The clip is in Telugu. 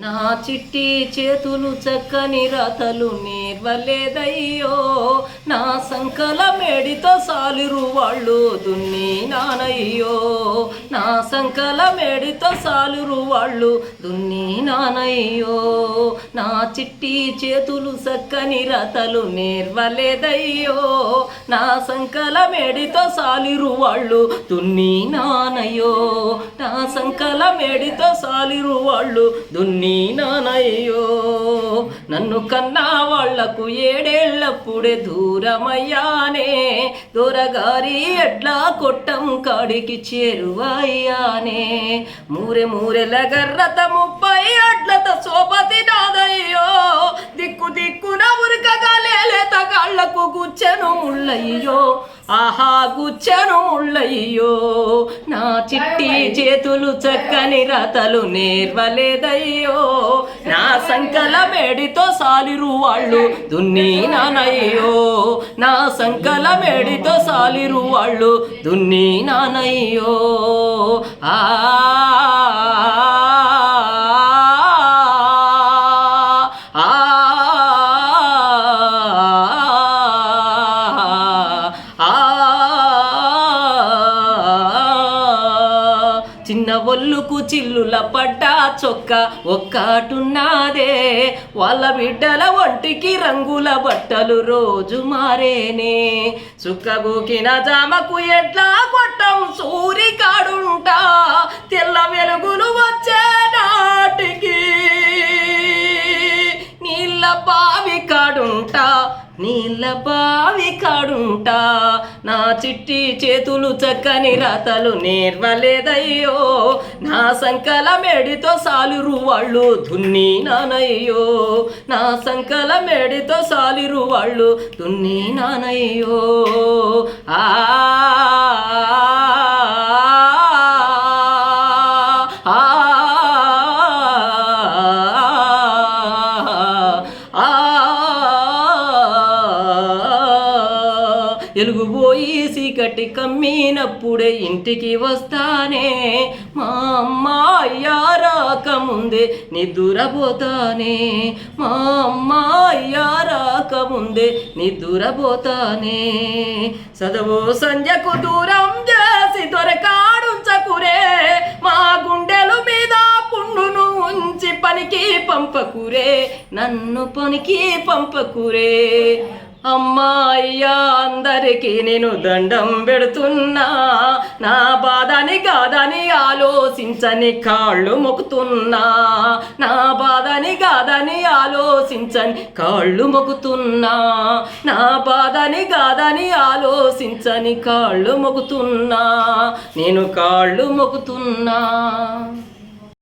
నా చిట్టి చేతులు చక్కని రథలు నేర్వలేదయ్యో. నా సంకల మేడితో సాలిరు వాళ్ళు దున్ని నానయ్యో. నా సంకల మేడితో సాలిరు వాళ్ళు దున్ని నానయ్యో. నా చిట్టి చేతులు చక్కని రథలు నేర్వలేదయ్యో. నా సంకల మేడితో సాలిరు వాళ్ళు దున్ని నానయ్యో. నా సంకల మేడితో సాలిరు వాళ్ళు దున్ని నీ నానయ్యో నన్ను కన్నా వాళ్ళకు ఏడేళ్ళప్పుడే దూరమయ్యానే. దూరగారి ఎట్లా కొట్టం కాడికి చేరువయ్యానే. మూరె మూరెల గర్రత ముప్పై అడ్లత సోపతి నాదయ్యో దిక్కు దిక్కున కాళ్ళకు గుచ్చెను ముళ్ళయ్యో ఆహా గుచ్చెను ముళ్ళయ్యో. నా చిట్టి చేతులు చక్కని రాతలు నేర్వలేదయ్యో. నా సంకల మేడితో సాలిరు వాళ్ళు దున్ని నానయ్యో. నా సంకల మేడితో సాలిరు వాళ్ళు దున్ని నానయ్యో. ఆ చిన్న ఒళ్ళుకు చిల్లుల పడ్డా చొక్క ఒక్కటున్నాదే. వాళ్ళ బిడ్డల ఒంటికి రంగుల బట్టలు రోజు మారేనే. చుక్కబూకిన జామకు ఎట్లా కొట్టం సూరికాడుంటా. తెల్ల వెలుగులు నీళ్ళ బావి కాడుంటా. నా చిట్టి చేతులు చక్కని రాతలు నేర్వలేదయ్యో. నా సంకల మెడితో సాలిరు వాళ్ళు దున్ని నానయ్యో. నా సంకల మేడితో సాలిరు వాళ్ళు దున్ని నానయ్యో. ఆ ఎలుగుబోయి చీకటి కమ్మినప్పుడే ఇంటికి వస్తానే. మా అమ్మ అయ్యారాక ముందే నిద్దురపోతానే. మా అమ్మ అయ్యారాక ముందే నిద్దురపోతానే. చదువు సంధ్యకు దూరం చేసి దొరకాడుంచకురే. మా గుండెలు మీద పుండును ఉంచి పనికి పంపకురే. నన్ను పనికి పంపకురే. అమ్మాయ్యా అందరికీ నేను దండం పెడుతున్నా. నా బాధని కాదని ఆలోచించని కాళ్ళు మొక్కుతున్నా. నా బాధని కాదని ఆలోచించని కాళ్ళు మొక్కుతున్నా. నా బాధని కాదని ఆలోచించని కాళ్ళు మొక్కుతున్నా. నేను కాళ్ళు మొక్కుతున్నా.